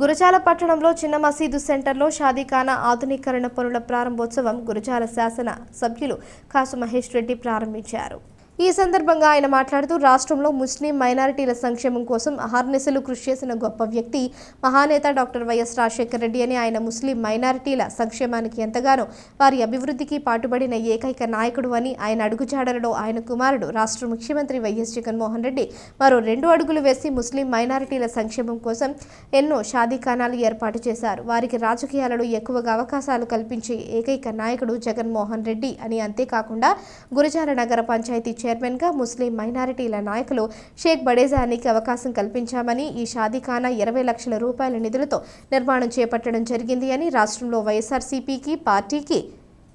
గురజాల పట్టణంలో చిన్న మసీదు సెంటర్లో షాదీఖానా ఆధునీకరణ పనుల ప్రారంభోత్సవం గురజాల శాసన సభ్యులు కాసు మహేష్ రెడ్డి ప్రారంభించారు. ఈ సందర్భంగా ఆయన మాట్లాడుతూ రాష్ట్రంలో ముస్లిం మైనారిటీల సంక్షేమం కోసం అహర్నిశలు కృషి చేసిన గొప్ప వ్యక్తి మహానేత డాక్టర్ వైఎస్ రాజశేఖర రెడ్డి అని ఆయన ముస్లిం మైనారిటీల సంక్షేమానికి ఎంతగానో వారి అభివృద్ధికి పాటుపడిన ఏకైక నాయకుడు అని ఆయన అడుగుజాడలలో ఆయన కుమారుడు రాష్ట్ర ముఖ్యమంత్రి వైఎస్ జగన్మోహన్ రెడ్డి మరో రెండు అడుగులు వేసి ముస్లిం మైనారిటీల సంక్షేమం కోసం ఎన్నో షాదీఖానాలు ఏర్పాటు చేశారు. వారికి రాజకీయాలలో ఎక్కువగా అవకాశాలు కల్పించే ఏకైక నాయకుడు జగన్మోహన్ రెడ్డి అని అంతేకాకుండా గురజాల నగర పంచాయతీ చైర్మన్గా ముస్లిం మైనారిటీల నాయకులు షేక్ బడేజానికి అవకాశం కల్పించామని ఈ షాదీఖానా ఇరవై లక్షల రూపాయల నిధులతో నిర్మాణం చేపట్టడం జరిగింది అని రాష్ట్రంలో వైఎస్ఆర్సీపీకి పార్టీకి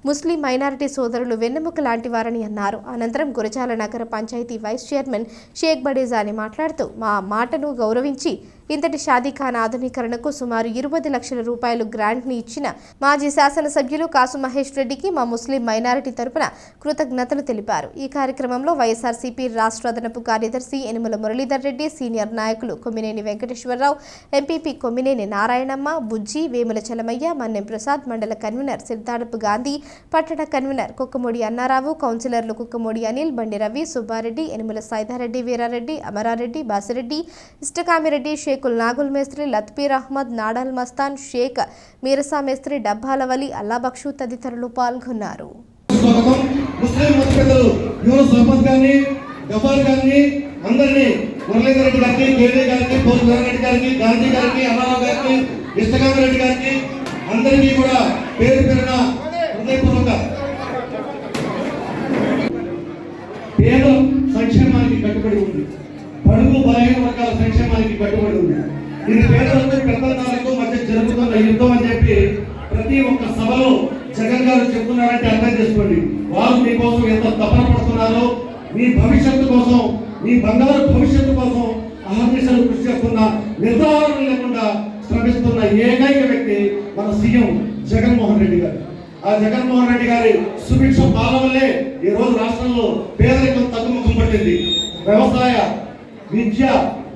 ముస్లిం మైనారిటీ సోదరులు వెన్నెముక లాంటి వారని అన్నారు. అనంతరం గురజాల నగర పంచాయతీ వైస్ చైర్మన్ షేక్ బడేజాని మాట్లాడుతూ మా మాటను గౌరవించి ఇంతటి షాదీఖాన్ ఆధునీకరణకు సుమారు ఇరవై లక్షల రూపాయలు గ్రాంట్ని ఇచ్చిన మాజీ శాసనసభ్యులు కాసు మహేష్ రెడ్డికి మా ముస్లిం మైనారిటీ తరపున కృతజ్ఞతలు తెలిపారు. ఈ కార్యక్రమంలో వైఎస్ఆర్సీపీ రాష్ట్ర అదనపు కార్యదర్శి యనుమల మురళీధర్ రెడ్డి సీనియర్ నాయకులు కొమ్మినేని వెంకటేశ్వరరావు ఎంపీపీ కొమ్మినేని నారాయణమ్మ బుజ్జి వేముల చలమయ్య మన్నెం ప్రసాద్ మండల కన్వీనర్ సిద్ధాడపు గాంధీ పట్టణ కన్వీనర్ కుక్కమూడి అన్నారావు కౌన్సిలర్లు కుక్కమూడి అనిల్ బండి రవి సుబ్బారెడ్డి యనుమల సాయిధారెడ్డి వీరారెడ్డి అమరారెడ్డి బాసిరెడ్డి ఇష్టకామిరెడ్డి షేకుల్ నాగుల్ మేస్త్రి లత్పీర్ అహ్మద్ నాడల్ మస్తాన్ షేక్ మీరసా మేస్త్రి డబ్బాల వలి అల్లాబక్షు తదితరులు పాల్గొన్నారు. ముస్లిం అందరినీ మురళీధర్ రెడ్డి గారికి కేవీ గారికి రెడ్డి గారికి గాంధీ గారికి గారికి రెడ్డి గారికి అందరికీ కూడా పేరు పేరున హృదయపూర్వక పేద సంక్షేమానికి కట్టుబడి ఉంది. బడుగు బలహీన వర్గాల సంక్షేమానికి కట్టుబడి ఉంది. ఇది పేదలకు పెద్దలకు మధ్య జరుగుతున్న యుద్ధం అని చెప్పి ప్రతి ఒక్క సభలో జగన్ గారు చెప్తున్నారంటే అర్థం చేసుకోండి. వారు మీకోసం ఎంత తపన పడుతున్నారో మీ భవిష్యత్తు కోసం మీ బంగారు భవిష్యత్తు కోసం అహర్నిశలు కృషి చేస్తున్న నిర్ధారణ లేకుండా శ్రమిస్తున్న ఏకైక వ్యక్తి మన సీఎం జగన్మోహన్ రెడ్డి గారు. ఆ జగన్మోహన్ రెడ్డి గారి సుభిక్ష పాలన వల్లే ఈ రోజు రాష్ట్రంలో పేదరికం తగ్గుముఖం పట్టింది. వ్యవసాయ విద్య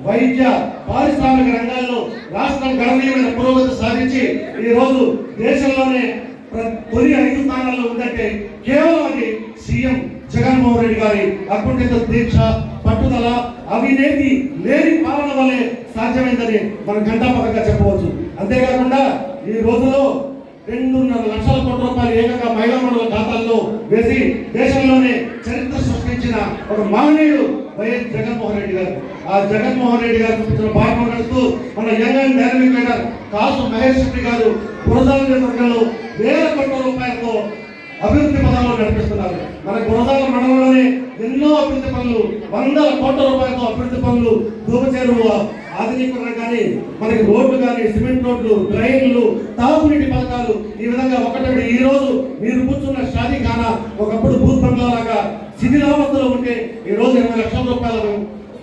వైద్య పారిశ్రామిక రంగాల్లో రాష్ట్రం గణనీయమైన పురోగతి సాధించి ఈ రోజు దేశంలోనే తొలి ఐదు స్థానాల్లో ఉందంటే కేవలం అది సీఎం జగన్మోహన్ రెడ్డి గారి అకుంఠిత దీక్ష పట్టుదల అవినేతి లేని పాలన వల్లే సాధ్యమైందని మనం ఘంటాపథంగా చెప్పవచ్చు. అంతేకాకుండా ఈ రోజులో రెండున్నర లక్షల కోట్ల రూపాయలు ఏకంగా మహిళా మండల ఖాతాల్లో వేసి దేశంలోనే చరిత్ర సృష్టించిన ఒక మహనీయుడు వైఎస్ జగన్మోహన్ రెడ్డి గారు. ఆ జగన్మోహన్ రెడ్డి గారు చూపించిన పాఠం నడుస్తూ మన young and dynamic leader Kasu Mahesh Reddy గారు గురజాల నియోజకవర్గంలో వేల కోట్ల రూపాయలతో అభివృద్ధి పదాలు నడిపిస్తున్నారు. మన గురజాల మండలంలోనే ఎన్నో అభివృద్ధి పనులు వందల కోట్ల రూపాయలతో అభివృద్ధి పనులు దూప ఆధునీకరణ కానీ మనకి రోడ్లు కానీ సిమెంట్ రోడ్లు డ్రైన్లు తాగునీటి పథకాలు ఈ విధంగా ఒకటి ఈ రోజు మీరు కూర్చున్న షాదీఖానా ఒకప్పుడు భూత్ బంగ్లా లాగా శిథిలావస్థలో ఉంటే ఈ రోజు ఇరవై లక్షల రూపాయల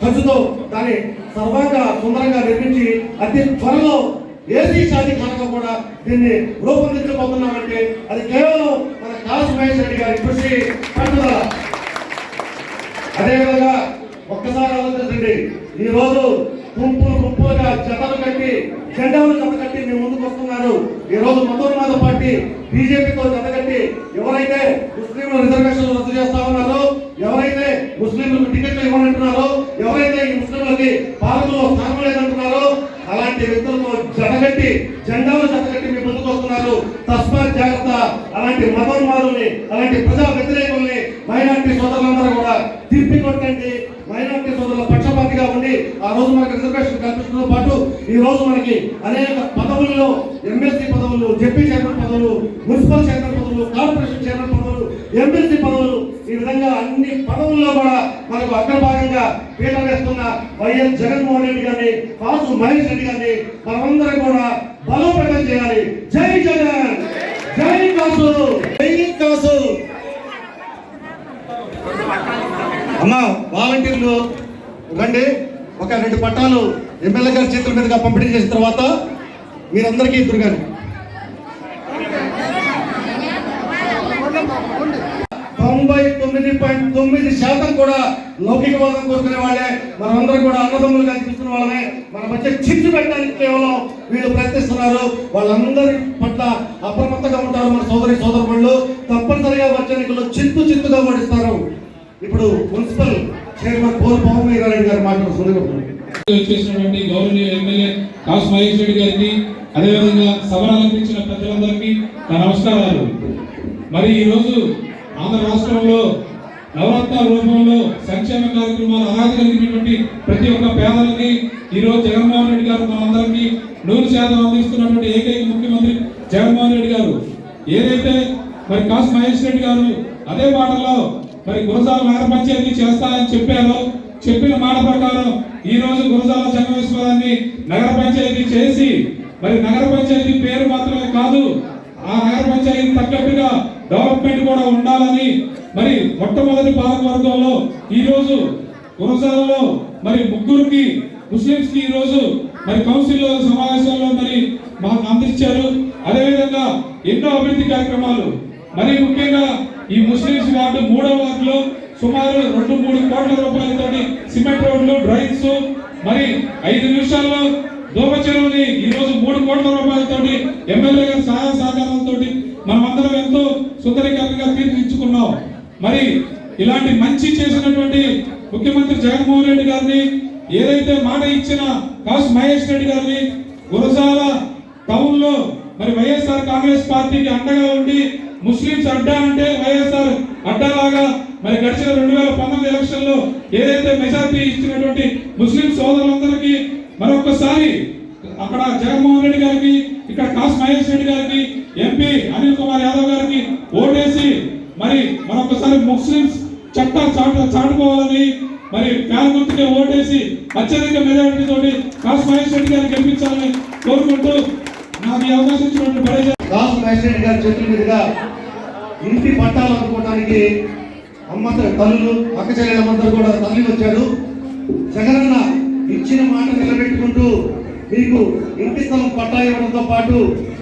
ఖర్చుతో దాన్ని సర్వంగా సుందరంగా నిర్మించి అతి త్వరలో ఏది షాదీ ఖానాగా కూడా దీన్ని రూపొందించబోతున్నామంటే అది కేవలం మన కాసు మహేష్ రెడ్డి గారి కృషి పట్టుదల. అదేవిధంగా ఒక్కసారి ఆలోచించండి ఈ గుంపు గుంపులు గుంపులుగా జతలు కట్టి జెండాలు జత కట్టి మీ ముందుకు వస్తున్నారు. ఈ రోజు మతోన్మాద పార్టీ బీజేపీతో జత కట్టి ఎవరైతే ముస్లింలు రిజర్వేషన్లు రద్దు చేస్తా ఉన్నారో ఎవరైతే ముస్లింలకు టికెట్లు ఇవ్వనంటున్నారో ఎవరైతే ఈ ముస్లింలకి పాలకులు స్థానం లేదంటున్నారో అలాంటి వ్యక్తులతో జతగట్టి జెండాలు జతగట్టి మీ ఉన్నారు తస్మాత్ జాగ్రత్త. అలాంటి మతోన్మాదుల్ని అలాంటి ప్రజా వ్యతిరేకుల్ని మైనార్టీ సోదరులందరూ కూడా తిప్పి కొట్టండి. మైనార్టీ సోదరుల పక్షపాతిగా ఉండి ఆ రోజు మనకి రిజర్వేషన్ కల్పించడంతో పాటు ఈ రోజు మనకి అనేక పదవుల్లో ఎమ్మెల్సీ పదవులు జెపీ చైర్మన్ పదవులు మున్సిపల్ చైర్మన్ పదవులు కార్పొరేషన్ చైర్మన్ పదవులు ఎమ్మెల్సీ పదవులు ఈ విధంగా అన్ని పదవుల్లో కూడా మనకు అగ్రభాగంగా పీట వేస్తున్న వైఎస్ జగన్మోహన్ రెడ్డి గారిని కాసు మహేష్ రెడ్డి గారిని మనమందరం కూడా బలోపేతం చేయాలి. జై జగన్! జై కాసు! జై కాసు! అమ్మా వాలంటీర్లు రండి. ఒక రెండు పట్టాలు ఎమ్మెల్యే గారి చేతుల మీదుగా పంపిణీ చేసిన తర్వాత మీరందరికీ ఇద్దరు కానీ తొంభై తొమ్మిది పాయింట్ తొమ్మిది శాతం కూడా లౌకికవాదం కోరుకునే వాళ్ళే. మనందరం కూడా అన్నదమ్ములుగా చూస్తున్న వాళ్ళమే. మన మధ్య చిచ్చు పెట్టడానికి కేవలం వీళ్ళు ప్రయత్నిస్తున్నారు. వాళ్ళందరి పట్ల అప్రమత్తంగా ఉంటారు మన సోదరి సోదరులు తప్పనిసరిగా వచ్చే ఎన్నికల్లో చిత్తు చిత్తుగా ఓడిస్తారు. ఇప్పుడు మున్సిపల్ చైర్మన్ పోల్ పవన్ గారు గారు మాట్లాడుతున్నారు చేసినటువంటి గౌరవనీయ ఎమ్మెల్యే కాసు మహేష్ రెడ్డి గారికి అదేవిధంగా సభను అలంకరించిన ప్రజలందరికీ నా నమస్కారాలు. మరి ఈరోజు ఆంధ్ర రాష్ట్రంలో నవరత్నాల రూపంలో సంక్షేమ కార్యక్రమాలు అర్హత కలిగినటువంటి ప్రతి ఒక్క పేదలకి ఈరోజు జగన్మోహన్ రెడ్డి గారు మనందరికీ నూరు శాతం అందిస్తున్నటువంటి ఏకైక ముఖ్యమంత్రి జగన్మోహన్ రెడ్డి గారు. ఏదైతే మరి కాసు మహేష్ రెడ్డి గారు అదే మాటలో మరి గురజాల నగర పంచాయతీ చేస్తానని చెప్పారో చెప్పిన మాట ప్రకారం ఈ రోజు గురజాల జంగమేశ్వరాన్ని నగర పంచాయతీ చేసి మరి నగర పంచాయతీ పేరు మాత్రమే కాదు ఆ నగర పంచాయతీ తగ్గట్టుగా డెవలప్మెంట్ కూడా ఉండాలని మరి మొట్టమొదటి పాలకవర్గంలో ఈరోజు రోజు గురజాలలో మరి ముగ్గురికి ముస్లింస్కి ఈ రోజు మరి కౌన్సిల్ సమావేశంలో మరి మాకు అందించారు. అదేవిధంగా ఎన్నో అభివృద్ధి కార్యక్రమాలు. మరి ముఖ్యంగా ఈ ముస్లింస్ వార్డు మూడో వార్డులో సుమారు రెండు మూడు కోట్ల రూపాయలతోటి సిమెంట్ రోడ్లు డ్రైన్స్ మరి ఐదు నిమిషాల్లో దోమ చెరువుని మూడు కోట్ల రూపాయలతోటి ఎమ్మెల్యే గారి సహాయ సహకారాలతో మనమందరం ఎంతో తీర్చిదిద్దుకున్నాం. మరి ఇలాంటి మంచి చేసినటువంటి ముఖ్యమంత్రి జగన్మోహన్ రెడ్డి గారిని ఏదైతే మాట ఇచ్చిన కాసు మహేష్ రెడ్డి గారిని గురజాల టౌన్లో మరి వైఎస్ఆర్ కాంగ్రెస్ పార్టీకి అండగా ఉండి ముస్లింస్ అడ్డా అంటే వైఎస్ఆర్ అడ్డాలాగా మరి గడిచిన రెండు వేల పంతొమ్మిది ఎలక్షన్లో ఏదైతే మెజార్టీ ఇచ్చినటువంటి ముస్లిం సోదరులందరికీ మరొకసారి అక్కడ జగన్మోహన్ రెడ్డి గారికి ఇక్కడ కాస్ మహేష్ రెడ్డి గారికి ఎంపీ అనిల్ కుమార్ యాదవ్ గారికి ఓటేసి మరి మరొకసారి ముస్లింస్ చట్టా చాటు చాటుకోవాలని మరి ఫ్యాన్ గుర్తుకే ఓటేసి అత్యధిక మెజారిటీ తోటి కాస్ మహేష్ రెడ్డి గారికి గెలిపించాలని కోరుకుంటూ నాకు ఈ అవకాశం ఇచ్చినటువంటి బడే కాస్ మహేష్ రెడ్డి గారి చేతుల మీదుగా ఇంటి పట్టాలు అందుకోవడానికి అమ్మ తల్లులు అక్క చెల్లెళ్ళందరూ కూడా తల్లి వచ్చాడు జగనన్న ఇచ్చిన మాట నిలబెట్టుకుంటూ మీకు ఇంటి స్థలం పట్టా ఇవ్వడంతో పాటు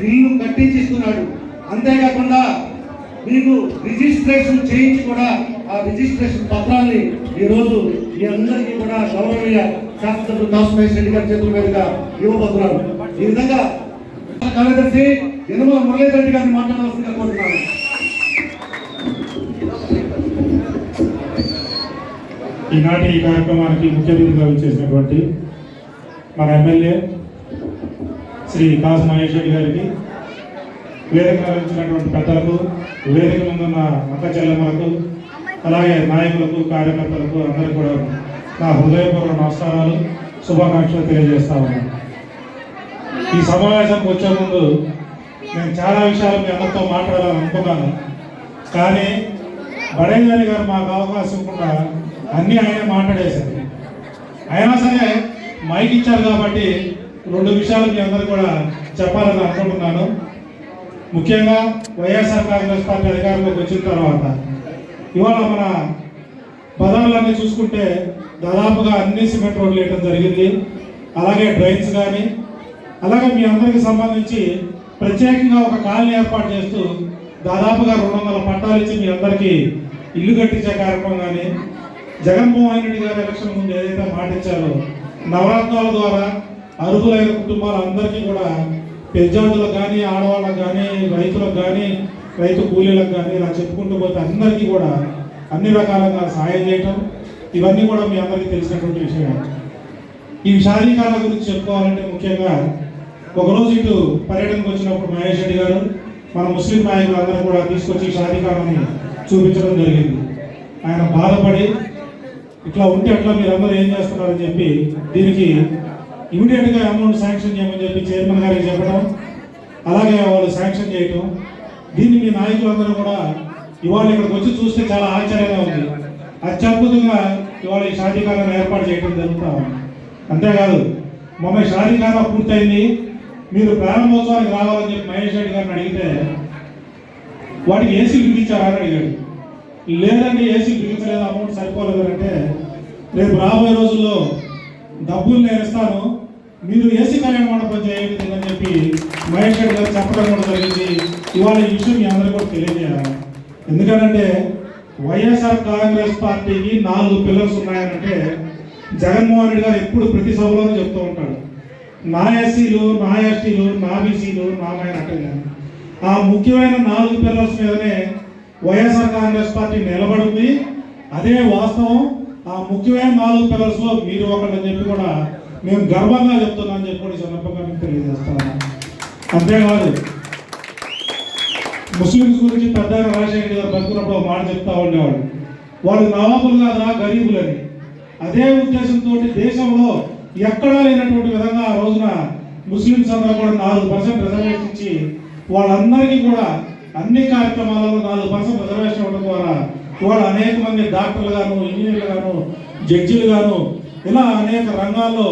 ఇల్లు కట్టించిస్తున్నాడు. అంతేకాకుండా మీకు రిజిస్ట్రేషన్ చేయించి కూడా ఆ రిజిస్ట్రేషన్ పత్రాన్ని ఈ రోజు మీ అందరికీ కూడా గౌరవనీయ శాసనసభ్యులు దాసుమహేష్ రెడ్డి గారి చేతుల మీదుగా ఇవ్వబోతున్నారు ఈ విధంగా కార్యదర్శి యనమల మురళీధర్ రెడ్డి గారిని మాట్లాడవలసిందిగా కోరుతున్నాను. ఈనాటి ఈ కార్యక్రమానికి ముఖ్య అతిథిగా వచ్చేసినటువంటి మన ఎమ్మెల్యే శ్రీ కాసు మహేష్ రెడ్డి గారికి వేదిక నిర్వహించినటువంటి పెద్దలకు వేదిక ముందున్న అక్క చెల్లెమ్మలకు అలాగే నాయకులకు కార్యకర్తలకు అందరికీ కూడా నా హృదయపూర్వక నమస్కారాలు శుభాకాంక్షలు తెలియజేస్తా ఉన్నాను. ఈ సమావేశానికి వచ్చే ముందు నేను చాలా విషయాలు మీ అందరితో మాట్లాడాలని అనుకున్నాను. కానీ బడేంజని గారు మాకు అవకాశం ఇవ్వకుండా అన్నీ ఆయనే మాట్లాడేశారు. అయినా సరే మైక్ ఇచ్చారు కాబట్టి రెండు విషయాలు మీ అందరు కూడా చెప్పాలని అనుకుంటున్నాను. ముఖ్యంగా వైఎస్ఆర్ కాంగ్రెస్ పార్టీ అధికారంలోకి వచ్చిన తర్వాత ఇవాళ మన పదవులన్నీ చూసుకుంటే దాదాపుగా అన్ని సిమెంట్ రోడ్లు వేయడం జరిగింది. అలాగే డ్రైన్స్ కానీ అలాగే మీ అందరికి సంబంధించి ప్రత్యేకంగా ఒక కాలనీ ఏర్పాటు చేస్తూ దాదాపుగా రెండు వందల పట్టాలు ఇచ్చి మీ అందరికీ ఇల్లు కట్టించే కార్యక్రమం కానీ జగన్మోహన్ రెడ్డి గారు ఎలక్షన్ ముందు ఏదైతే మాటిచ్చారో నవరత్నాల ద్వారా అర్హులైన కుటుంబాలందరికీ కూడా పెద్దాదులకు కానీ ఆడవాళ్ళకు కానీ రైతులకు కానీ రైతు కూలీలకు కానీ ఇలా చెప్పుకుంటూ పోతే అందరికీ కూడా అన్ని రకాలుగా సహాయం చేయటం ఇవన్నీ కూడా మీ అందరికీ తెలిసినటువంటి విషయం ఈ షాదీకాల గురించి చెప్పుకోవాలంటే ముఖ్యంగా ఒకరోజు ఇటు పర్యటనకు వచ్చినప్పుడు మహేష్ రెడ్డి గారు మన ముస్లిం నాయకులు అందరూ కూడా తీసుకొచ్చి షాదీకాలని చూపించడం జరిగింది. ఆయన బాధపడి ఇట్లా ఉంటే అట్లా మీరు అందరూ ఏం చేస్తున్నారని చెప్పి దీనికి ఇమీడియట్గా అమౌంట్ శాంక్షన్ చేయమని చెప్పి చైర్మన్ గారికి చెప్పడం అలాగే వాళ్ళు శాంక్షన్ చేయటం. దీన్ని మీ నాయకులందరూ కూడా ఇవాళ ఇక్కడికి వచ్చి చూస్తే చాలా ఆశ్చర్యంగా ఉంది. అత్యద్భుతంగా ఇవాళ ఈ షాదీకాలను ఏర్పాటు చేయడం జరుగుతా ఉంది. అంతేకాదు మొన్న షాదీఖానా పూర్తయింది. మీరు ప్రారంభోత్సవానికి రావాలని చెప్పి మహేష్ రెడ్డి గారిని అడిగితే వాటికి ఏసీలు బిగించారా అని అడిగాడు. లేదండి ఏసీ బిగించలేదు అమౌంట్ సరిపోలేదు అంటే రేపు రాబోయే రోజుల్లో డబ్బులు నేను ఇస్తాను. మీరు ఏసీ కళ్యాణ మండపం చేయండి అని చెప్పి మహేష్ రెడ్డి గారు చెప్పడం కూడా జరిగింది. ఇవాళ ఈ విషయం మీ అందరికీ కూడా తెలియజేయాలి. ఎందుకంటే వైఎస్ఆర్ కాంగ్రెస్ పార్టీకి నాలుగు పిల్లర్స్ ఉన్నాయనంటే జగన్మోహన్ రెడ్డి గారు ఎప్పుడు ప్రతి సభలోనూ చెప్తూ ఉంటాడు. నా ఎస్సీలు నా ఎస్టీలు నా బీసీలు నా మైనార్టీలు. ఆ ముఖ్యమైన నాలుగు పిల్లర్స్ మీదనే వైఎస్ఆర్ కాంగ్రెస్ పార్టీ నిలబడింది అదే వాస్తవం. ఆ ముఖ్యమైన నాలుగు పిల్లర్స్లో మీరు ఒకటని చెప్పి కూడా మేము గర్వంగా చెప్తున్నాను చెప్పి కూడా ఈ సందర్భంగా మీకు తెలియజేస్తాను. అంతేకాదు ముస్లిమ్స్ గురించి పెద్దగా రాజశేఖర్ గారు బతుకున్నప్పుడు మాట చెప్తా ఉండేవాడు వాళ్ళు నవాబులు కాదురా గరీబులని. అదే ఉద్దేశంతో దేశంలో ఎక్కడా లేనటువంటి విధంగా ఆ రోజున ముస్లిమ్స్ అందరూ కూడా నాలుగు పర్సెంట్ రిజర్వేషన్ ఇచ్చి వాళ్ళందరికీ కూడా అన్ని కార్యక్రమాలలో నాలుగు పర్సెంట్ రిజర్వేషన్ ఇవ్వడం ద్వారా ఇవాళ అనేక మంది డాక్టర్లు గాను ఇంజనీర్లు గాను జడ్జిలు గాను ఇలా అనేక రంగాల్లో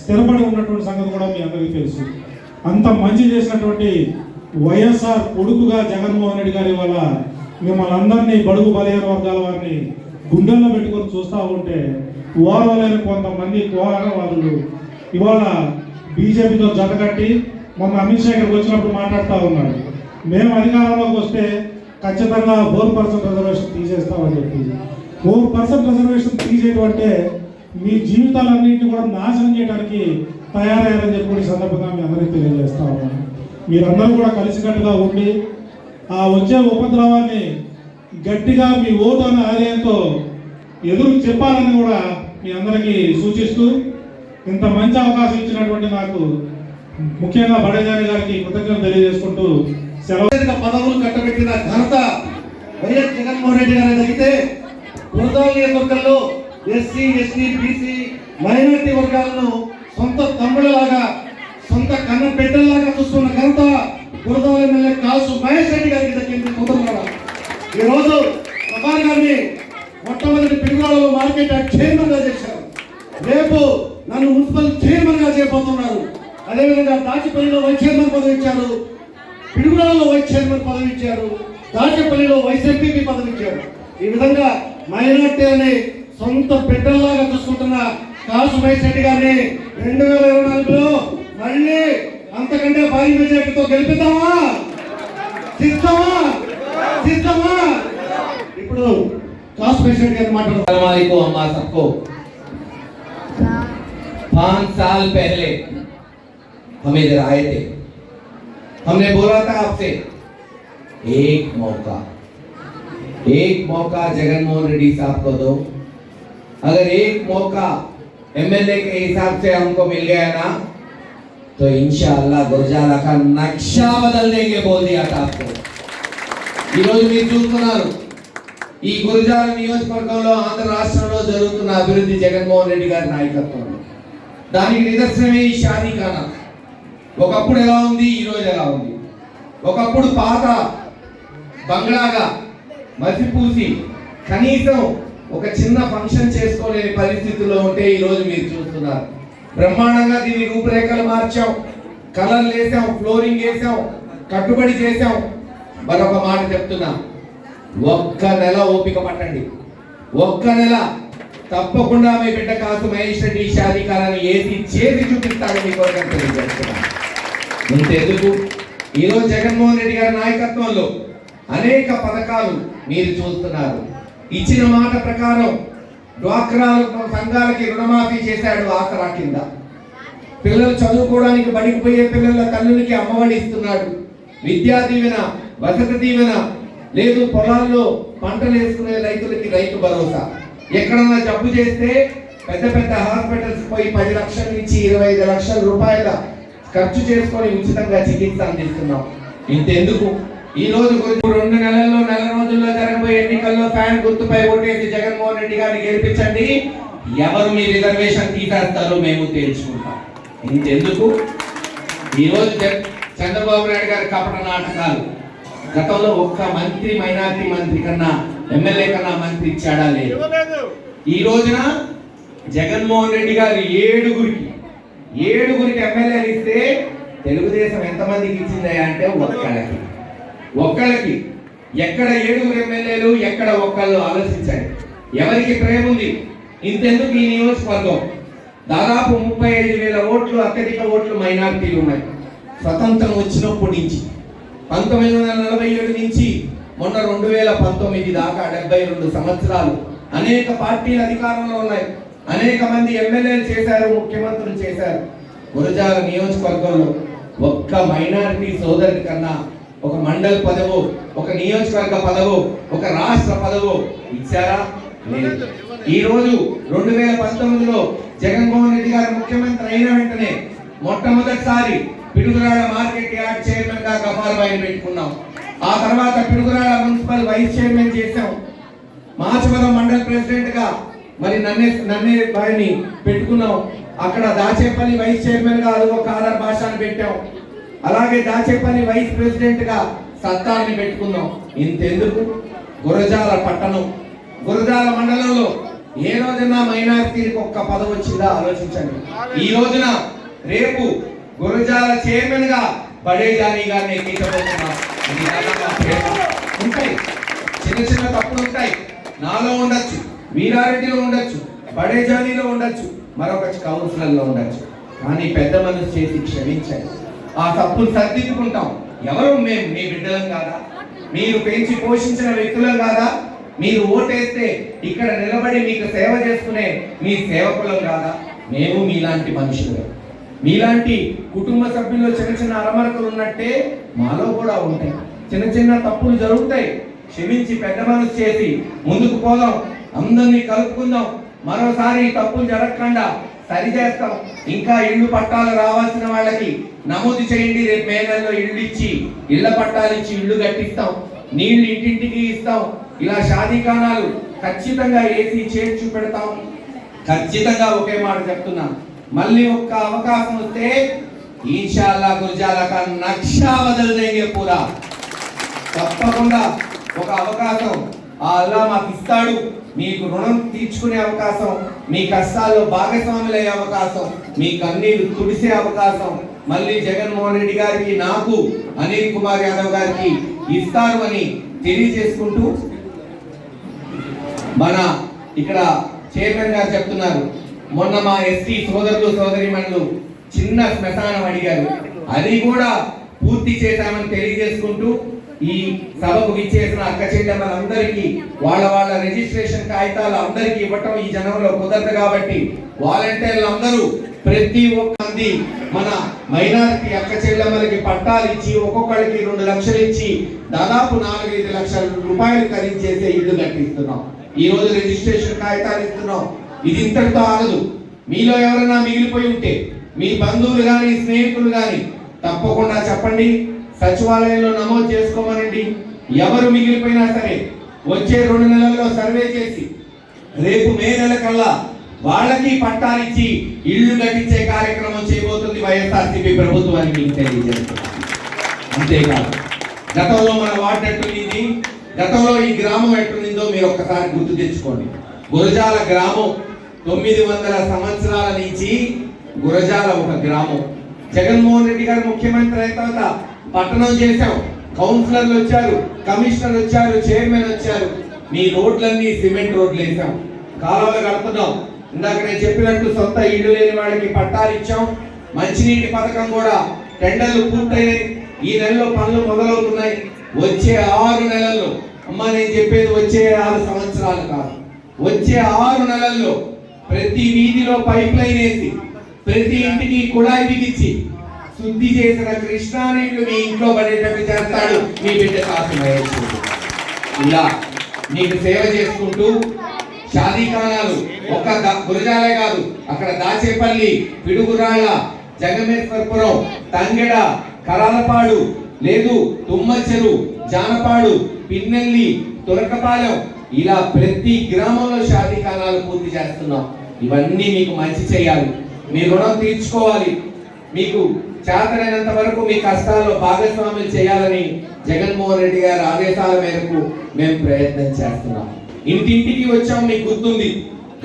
స్థిరపడి ఉన్నటువంటి సంగతి కూడా మీ అందరికీ తెలుసు. అంత మంచి చేసినటువంటి వైఎస్ఆర్ కొడుకుగా జగన్మోహన్ రెడ్డి గారి వల్ల మిమ్మల్ని అందరినీ బడుగు బలహీన వర్గాల వారిని గుండెల్లో పెట్టుకొని చూస్తూ ఉంటే ఓర్వలేని కొంతమంది కోరవాదులు ఇవాళ బీజేపీతో జతకట్టి మొన్న అమిత్ షా ఇక్కడికి వచ్చినప్పుడు మాట్లాడుతూ ఉన్నాడు మేము అధికారంలోకి వస్తే ఖచ్చితంగా ఫోర్ పర్సెంట్ రిజర్వేషన్ తీసేస్తామని చెప్పి ఫోర్ పర్సెంట్ రిజర్వేషన్ తీసేయడం అంటే మీ జీవితాలన్నింటినీ కూడా నాశనం చేయడానికి తయారయ్యారని చెప్పి కూడా ఈ సందర్భంగా మీ అందరికీ తెలియజేస్తా ఉన్నాను. మీరందరూ కూడా కలిసికట్టుగా ఉండి ఆ వచ్చే ఉపద్రవాన్ని గట్టిగా మీ ఓటు అనే ఆలయంతో ఎదురు చెప్పాలని కూడా మీ అందరికీ సూచిస్తూ ఇంత మంచి అవకాశం ఇచ్చినటువంటి నాకు ముఖ్యంగా బడేదారి గారికి కృతజ్ఞతలు తెలియజేసుకుంటూ సెలవు పదవులు కట్టబెట్టిన ఘనత వైఎస్ జగన్మోహన్ రెడ్డి గారు అయితే గురజాల నియోజకవర్గంలో ఎస్సీ ఎస్టీ బీసీ మైనారిటీ వర్గాలను సొంత తమ్ముళ్ళలాగా సొంత కన్న బిడ్డల్లాగా చూస్తున్న ఘనత గురజాల ఎమ్మెల్యే కాసు మహేష్ రెడ్డి గారికి దక్కింది సోదరులారా ఈ రోజు గారిని మొట్టమొదటి పిడుగులలో మార్కెట్ చైర్మన్గా చేశారు. రేపు నన్ను మున్సిపల్ చైర్మన్గా చేయబోతున్నారు. అదేవిధంగా దాచిపల్లిలో వైస్ చైర్మన్ పదవి ఇచ్చారు. పిడుగులలో వైస్ చైర్మన్ పదవి ఇచ్చారు దాచపల్లిలో వైస్ ఎంపీపీ పదవి ఇచ్చారు ఈ విధంగా మైనార్టీలని సొంత బిడ్డల్లాగా చూసుకుంటున్న కాసు మహేష్ రెడ్డి గారిని రెండు వేల ఇరవై నాలుగులో మళ్ళీ అంతకంటే భారీ మెజార్టీతో గెలిపిద్దామా సిద్ధమా సిద్ధమా ఇప్పుడు కాసు మహేష్ రెడ్డి గారిని మాట్లాడుతున్నారు अस्सलाम वालेकुम अम्मा सबको पांच साल पहले हम इधर आए थे हमने बोला था आपसे एक मौका एक मौका जगनमोहन रेड्डी साहब को दो अगर एक मौका एमएलए के हिसाब से हमको मिल गया ना तो इंशाअल्लाह गुरजाला का नक्शा बदल देंगे बोल दिया था आपको ఈరోజు మీరు చూస్తున్నారు ఈ గురజాల నియోజకవర్గంలో ఆంధ్ర రాష్ట్రంలో జరుగుతున్న అభివృద్ధి జగన్మోహన్ రెడ్డి గారి నాయకత్వంలో దానికి నిదర్శనమే ఈ షాదీఖానా ఒకప్పుడు ఎలా ఉంది? ఈ రోజు ఎలా ఉంది? ఒకప్పుడు పాత బంగ్లాగా మసిపూసి కనీసం ఒక చిన్న ఫంక్షన్ చేసుకోలేని పరిస్థితుల్లో ఉంటే ఈరోజు మీరు చూస్తున్నారు. బ్రహ్మాండంగా దీని రూపురేఖలు మార్చాం. కలర్లు వేసాం ఫ్లోరింగ్ వేసాం కట్టుబడి చేసాం. మరొక మాట చెప్తున్నా. ఒక్క నెల ఓపిక పట్టండి. ఒక్క నెల తప్పకుండా మీ బిడ్డ కాసు మహేష్ రెడ్డి ఈ ఏది ఏసి చేసి చూపిస్తాడు మీ కోరికను తెలియజేస్తున్నాను. ఇంతెందుకు? ఈరోజు జగన్మోహన్ రెడ్డి గారి నాయకత్వంలో అనేక పథకాలు మీరు చూస్తున్నారు. ఇచ్చిన మాట ప్రకారం డ్వాక్రా సంఘాలకి రుణమాఫీ చేశాడు ఆసరా కింద. పిల్లలు చదువుకోవడానికి బడికి పోయే పిల్లల తల్లులకి అమ్మఒడి ఇస్తున్నాడు. విద్యా దీవెన వసతి దీవెన లేదు పొలాల్లో పంటలు వేసుకునే రైతులకి రైతు భరోసా. ఎక్కడన్నా జబ్బు చేస్తే పెద్ద పెద్ద హాస్పిటల్స్ పోయి పది లక్షల నుంచి ఇరవై ఐదు లక్షల రూపాయల ఖర్చు చేసుకొని ఉచితంగా చికిత్స అందిస్తున్నాం. ఇంతెందుకు? ఈ రోజు గురించి రెండు నెలల్లో నెల రోజుల్లో జరగబోయే ఎన్నికల్లో ఫ్యాన్ గుర్తుపై ఓటేసి జగన్మోహన్ రెడ్డి గారిని గెలిపించండి. ఎవరు మీ రిజర్వేషన్ తీసేస్తారో మేము తేల్చుకుంటాం. ఇంతెందుకు? ఈ రోజు చంద్రబాబు నాయుడు గారి కపట నాటకాలు. గతంలో ఒక్క మంత్రి మైనార్టీ మంత్రి కన్నా ఎమ్మెల్యే కన్నా మంత్రి ఇచ్చాడా లేదు. ఈ రోజున జగన్మోహన్ రెడ్డి గారు ఏడుగురికి ఏడుగురికి ఎమ్మెల్యేలు ఇస్తే తెలుగుదేశం ఎంతమందికి ఇచ్చిందా అంటే ఒక్కళ్ళకి. ఒక్కళ్ళకి. ఎక్కడ ఏడుగురు ఎమ్మెల్యేలు ఎక్కడ ఒక్కళ్ళు ఆలోచించండి. ఎవరికి ప్రేమ ఉంది? ఇంతెందుకు ఈ నియోజకవర్గం? దాదాపు ముప్పై ఐదు వేల ఓట్లు అత్యధిక ఓట్లు మైనారిటీలు ఉన్నాయి. స్వతంత్రం వచ్చినప్పటి నుంచి. పంతొమ్మిది వందల నలభై ఏడు నుంచి మొన్న రెండు వేల పంతొమ్మిది దాకా డెబ్బై రెండు సంవత్సరాలు అనేక పార్టీలు అధికారంలో ఉన్నాయి. అనేక మంది ఎమ్మెల్యేలు చేశారు ముఖ్యమంత్రులు చేశారు. గురజాల నియోజకవర్గంలో ఒక్క మైనారిటీ సోదరుడి కన్నా ఒక మండల పదవు ఒక నియోజకవర్గ పదవు ఒక రాష్ట్ర పదవు ఇచ్చారా? లేదు. ఈ రోజు రెండు వేల పంతొమ్మిదిలో జగన్మోహన్ రెడ్డి గారు ముఖ్యమంత్రి అయిన వెంటనే మొట్టమొదటిసారి పిడుగురాడ మార్కెట్ యార్డ్ చైర్మన్గా గఫార్బాయిని పెట్టుకున్నాం. ఆ తర్వాత పిడుగురాడ మున్సిపల్ వైస్ చైర్మన్ చేశాం. మాచవరం మండల ప్రెసిడెంట్గా మరి నన్నే నన్నే భయని పెట్టుకున్నాం అక్కడ దాచేపల్లి వైస్ చైర్మన్గా అదిగో కాదర్ భాషను పెట్టాం అలాగే దాచేపల్లి వైస్ ప్రెసిడెంట్గా సత్తాన్ని పెట్టుకున్నాం ఇంతెందుకు? గురజాల పట్టణం. గురజాల మండలంలో ఏ రోజున మైనారిటీకి ఒక్క పదవి వచ్చిందా? ఆలోచించండి. ఈ రోజున రేపు గురజాల చైర్మన్గా బడే గారిని ఎక్కించబోతున్నాం. ఉంటాయి. చిన్న చిన్న తప్పులు ఉంటాయి. నాలో ఉండొచ్చు. వీరారెడ్డిలో ఉండొచ్చు బడేజానీలో ఉండొచ్చు మరొక కౌన్సిలర్లో ఉండొచ్చు. కానీ పెద్ద మనసు చేసి క్షమించండి. ఆ తప్పులు సర్దిద్దుకుంటాం. ఎవరు మేము మీ బిడ్డలం కాదా? మీరు పెంచి పోషించిన వ్యక్తులం కాదా? మీరు ఓటేస్తే ఇక్కడ నిలబడి మీకు సేవ చేసుకునే మీ సేవకులం కాదా? మేము మీలాంటి మనుషులు మీలాంటి కుటుంబ సభ్యుల్లో చిన్న చిన్న అరమరకలు ఉన్నట్టే మాలో కూడా ఉంటాయి. చిన్న చిన్న తప్పులు జరుగుతాయి. క్షమించి పెద్ద మనసు చేసి ముందుకు పోదాం. అందరినీ కలుపుకుందాం. మరోసారి తప్పులు జరగకుండా సరి చేస్తాం ఇంకా ఇళ్ళు పట్టాలు రావాల్సిన వాళ్ళకి నమోదు చేయండి. రేపు మే నెలలో ఇళ్ళు ఇచ్చి ఇళ్ళ పట్టాలు ఇచ్చి ఇల్లు కట్టిస్తాం. నీళ్ళు ఇంటింటికి ఇస్తాం. ఇలా షాదీకాణాలు ఖచ్చితంగా ఏసీ చేర్చి పెడతాం ఖచ్చితంగా ఒకే మాట చెప్తున్నా. మళ్ళీ ఒక్క అవకాశం వస్తే ఇన్షాల్లా గుర్జాల నక్షా బదల్ పూరా. తప్పకుండా ఒక అవకాశం. ఆ అల్లా మాకు ఇస్తాడు. మీకు రుణం తీర్చుకునే అవకాశం మీ కష్టాల్లో భాగస్వాములయ్యే అవకాశం మీ కన్నీళ్ళు తుడిసే అవకాశం. మళ్ళీ జగన్మోహన్ రెడ్డి గారికి నాకు అనిల్ కుమార్ యాదవ్ గారికి ఇస్తారు అని తెలియజేసుకుంటూ మన ఇక్కడ చైర్మన్ గారు చెప్తున్నారు. మొన్న మా ఎస్టీ సోదరులు సోదరిమణులు చిన్న శ్మశానం అడిగారు. అది కూడా పూర్తి చేశామని తెలియజేసుకుంటూ ఈ సభకు విచ్చేసిన అక్క చెల్లెమ్మలందరికీ వాళ్ళ వాళ్ళ రిజిస్ట్రేషన్ కాగితాలు అందరికీ ఇవ్వటం ఈ జనంలో కుదరదు కాబట్టి వాలంటీర్లు అందరూ ప్రతి ఒక్క మంది మన మైనారిటీ అక్క చెల్లెమ్మలకి పట్టాలు ఇచ్చి ఒక్కొక్కరికి రెండు లక్షలు ఇచ్చి దాదాపు నాలుగైదు లక్షల రూపాయలు ఖరీదు చేసే ఇల్లు కట్టిస్తున్నాం. ఈ రోజు రిజిస్ట్రేషన్ కాగితాలు ఇస్తున్నాం. ఇది ఇంతటితో ఆగదు. మీలో ఎవరైనా మిగిలిపోయి ఉంటే మీ బంధువులు కానీ స్నేహితులు కానీ తప్పకుండా చెప్పండి. సచివాలయంలో నమోదు చేసుకోమనండి. ఎవరు మిగిలిపోయినా సరే వచ్చే రెండు నెలల్లో సర్వే చేసి రేపు మే నెల కల్లా వాళ్ళకి పట్టాలిచ్చి ఇల్లు కట్టించే కార్యక్రమం చేయబోతుంది వైఎస్ఆర్సీపీ ప్రభుత్వానికి తెలియజేస్తుంది అంతేకాదు గతంలో మన వార్డు ఎట్లుంది గతంలో ఈ గ్రామం ఎట్లుందో మీరు ఒక్కసారి గుర్తు తెచ్చుకోండి. గురజాల గ్రామం తొమ్మిది వందల సంవత్సరాల నుంచి గురజాల ఒక గ్రామం. జగన్మోహన్ రెడ్డి గారు ముఖ్యమంత్రి అయిన తర్వాత పట్టణం చేశాం. కౌన్సిలర్లు వచ్చారు కమిషనర్ వచ్చారు చైర్మన్ వచ్చారు. మీ రోడ్లన్నీ సిమెంట్ రోడ్లు వేసాం కాలువలు కడుతున్నాం ఇందాక నేను చెప్పినట్టు సొంత ఇల్లు లేని వాళ్ళకి పట్టాలు ఇచ్చాం. మంచినీటి పథకం కూడా టెండర్లు పూర్తయినాయి. ఈ నెలలో పనులు మొదలవుతున్నాయి. వచ్చే ఆరు నెలల్లో అమ్మ నేను చెప్పేది వచ్చే ఆరు సంవత్సరాలు కాదు. వచ్చే ఆరు నెలల్లో ప్రతి వీధిలో పైప్ లైన్ వేసి ప్రతి ఇంటికి కుళాయి బిగించి శుద్ధి చేసిన కృష్ణా నీళ్ళు మీ ఇంట్లో పడేటట్టు చేస్తాడు. మీ బిడ్డ కాసిన ఇలా నీకు సేవ చేసుకుంటూ షాదీఖానాలు ఒక్క గురజాలే కాదు అక్కడ దాచేపల్లి పిడుగురాళ్ళ జగమేశ్వరపురం తంగెడ కరాలపాడు లేదు తుమ్మచెరు జానపాడు పిన్నెల్లి తురకపాలెం. ఇలా ప్రతి గ్రామంలో షాదీఖానాలు పూర్తి చేస్తున్నాం. ఇవన్నీ మీకు మంచి చేయాలి. మీ రుణం తీర్చుకోవాలి. మీకు చేతనైనంత వరకు మీ కష్టాల్లో భాగస్వాములు చేయాలని జగన్మోహన్ రెడ్డి గారి ఆదేశాల మేరకు మేము ప్రయత్నం చేస్తున్నాం. ఇంటింటికి వచ్చాం మీకు గుర్తుంది.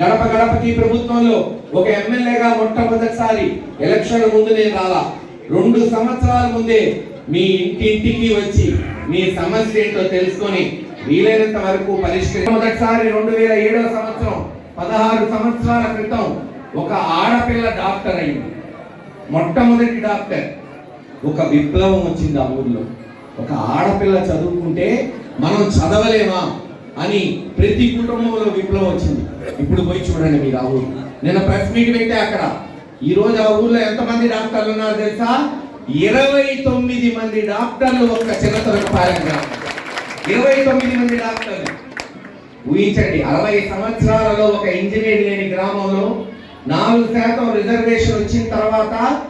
గడప గడపకి ప్రభుత్వంలో ఒక ఎమ్మెల్యేగా మొట్టమొదటిసారి ఎలక్షన్ ముందు నేను రాలా. రెండు సంవత్సరాల ముందే మీ ఇంటింటికి వచ్చి మీ సమస్య ఏంటో తెలుసుకొని వీలైనంత వరకు పరిష్కరి మొదటిసారి రెండు వేల ఏడవ సంవత్సరం పదహారు సంవత్సరాల క్రితం ఒక ఆడపిల్ల డాక్టర్ అయింది. మొట్టమొదటి డాక్టర్. ఒక విప్లవం వచ్చింది ఆ ఊర్లో. ఒక ఆడపిల్ల చదువుకుంటే మనం చదవలేమా అని ప్రతి కుటుంబంలో విప్లవం వచ్చింది. ఇప్పుడు పోయి చూడండి మీరు ఆ ఊరు. నిన్న ప్రెస్ మీట్ పెట్టే అక్కడ. ఈరోజు ఆ ఊర్లో ఎంతమంది డాక్టర్లు ఉన్నారు తెలుసా? ఇరవై తొమ్మిది మంది డాక్టర్లు ఒక్క చిన్నతరపాలెం గ్రామం ఇరవై తొమ్మిది మంది డాక్టర్లు. ఊహించండి అరవై సంవత్సరాలలో ఒక ఇంజనీర్ లేని గ్రామంలో నాలుగు శాతం రిజర్వేషన్ వచ్చిన తర్వాత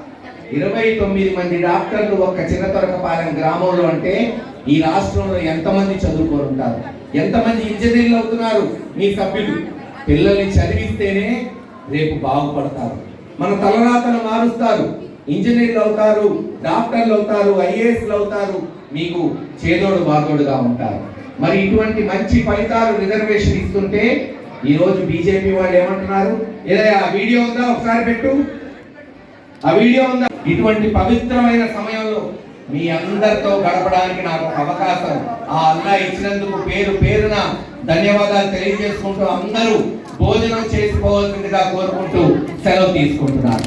ఇరవై తొమ్మిది మంది డాక్టర్లు ఒక్క చిన్నతొరకపాలెం గ్రామంలో అంటే ఈ రాష్ట్రంలో ఎంతమంది చదువుకొని ఉంటారు? ఎంతమంది ఇంజనీర్లు అవుతున్నారు? మీ సభ్యులు. పిల్లల్ని చదివిస్తేనే రేపు బాగుపడతారు. మన తలరాతను మారుస్తారు. ఇంజనీర్లు అవుతారు డాక్టర్లు అవుతారు ఐఏఎస్లు అవుతారు. మీకు చేదోడు బాగోడుగా ఉంటారు. మరి ఇటువంటి మంచి ఫలితాలు రిజర్వేషన్ ఇస్తుంటే ఈ రోజు బీజేపీ వాళ్ళు ఏమంటున్నారు? ఏదైనా ఆ వీడియో ఉందా? ఒకసారి పెట్టు. ఆ వీడియో ఉందా? ఇటువంటి పవిత్రమైన సమయంలో మీ అందరితో గడపడానికి నాకు ఒక అవకాశం. ఆ అల్లా ఇచ్చినందుకు పేరు పేరున ధన్యవాదాలు తెలియజేసుకుంటూ అందరూ భోజనం చేసుకోవాల్సిందిగా కోరుకుంటూ సెలవు తీసుకుంటున్నారు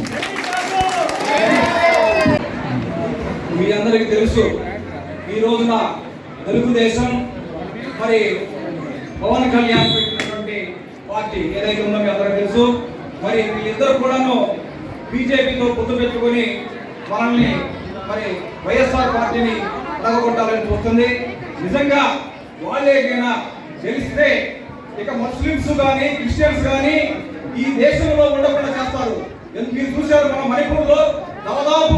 మీ అందరికీ తెలుసు ఈ రోజున తెలుగుదేశం మరి పవన్ కళ్యాణ్ పార్టీ ఏదైతే ఉందో మీ అందరూ తెలుసు. మరి వీళ్ళిద్దరు కూడాను బీజేపీతో పొత్తు పెట్టుకొని మనల్ని మరి వైఎస్ఆర్ పార్టీని తగగొట్టాలని చూస్తుంది. నిజంగా వాళ్ళేకైనా తెలిస్తే ఇక ముస్లిమ్స్ కానీ క్రిస్టియన్స్ కానీ ఈ దేశంలో ఉండకుండా చేస్తారు. ఎందుకు మీరు చూశారు మన మణిపూర్లో దాదాపు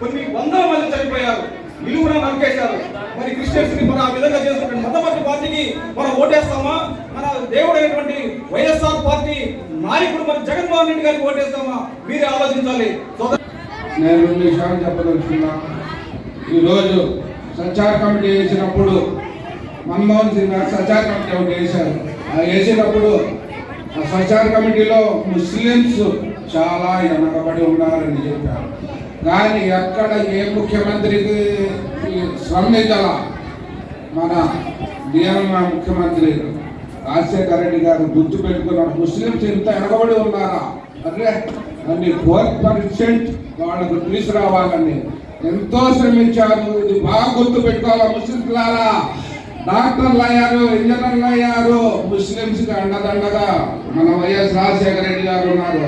కొన్ని వందల మంది చనిపోయారు. నిలువున నరికేశారు. మరి క్రిస్టియన్స్ని మనం ఆ విధంగా చేసుకుంటే మతపట్టి పార్టీకి మనం ఓటేస్తామా? మన దేవుడైనటువంటి వైఎస్ఆర్ పార్టీ నాయకుడు మన జగన్మోహన్ రెడ్డి గారికి ఓటేస్తామా? మీరే ఆలోచించాలి. నేను రెండు విషయాలు చెప్పదలుచుకున్నా. ఈరోజు సంచార కమిటీ వేసినప్పుడు మన్మోహన్ సింగ్ గారు సంచార కమిటీ ఒకటి వేశారు. ఆ వేసినప్పుడు ఆ సంచార కమిటీలో ముస్లిమ్స్ చాలా వెనకబడి ఉన్నారని చెప్పారు. కానీ ఎక్కడ ఏ ముఖ్యమంత్రికి స్పందించాల మన డిఎం ముఖ్యమంత్రి రాజశేఖర రెడ్డి గారు గుర్తు పెట్టుకున్నారు. ముస్లిమ్స్ ఇంత వెనకబడి ఉన్నారా? అంటే అన్ని ఫోర్ పర్సెంట్ వాళ్ళకు తీసుకురావాలని ఎంతో శ్రమించారు. ఇది బాగా గుర్తు పెట్టుకోవాలా ముస్లింలారా డాక్టర్లు అయ్యారు ఇంజనీర్లు అయ్యారు ముస్లింస్కి అండదండగా మన వైఎస్ రాజశేఖర రెడ్డి గారు ఉన్నారు.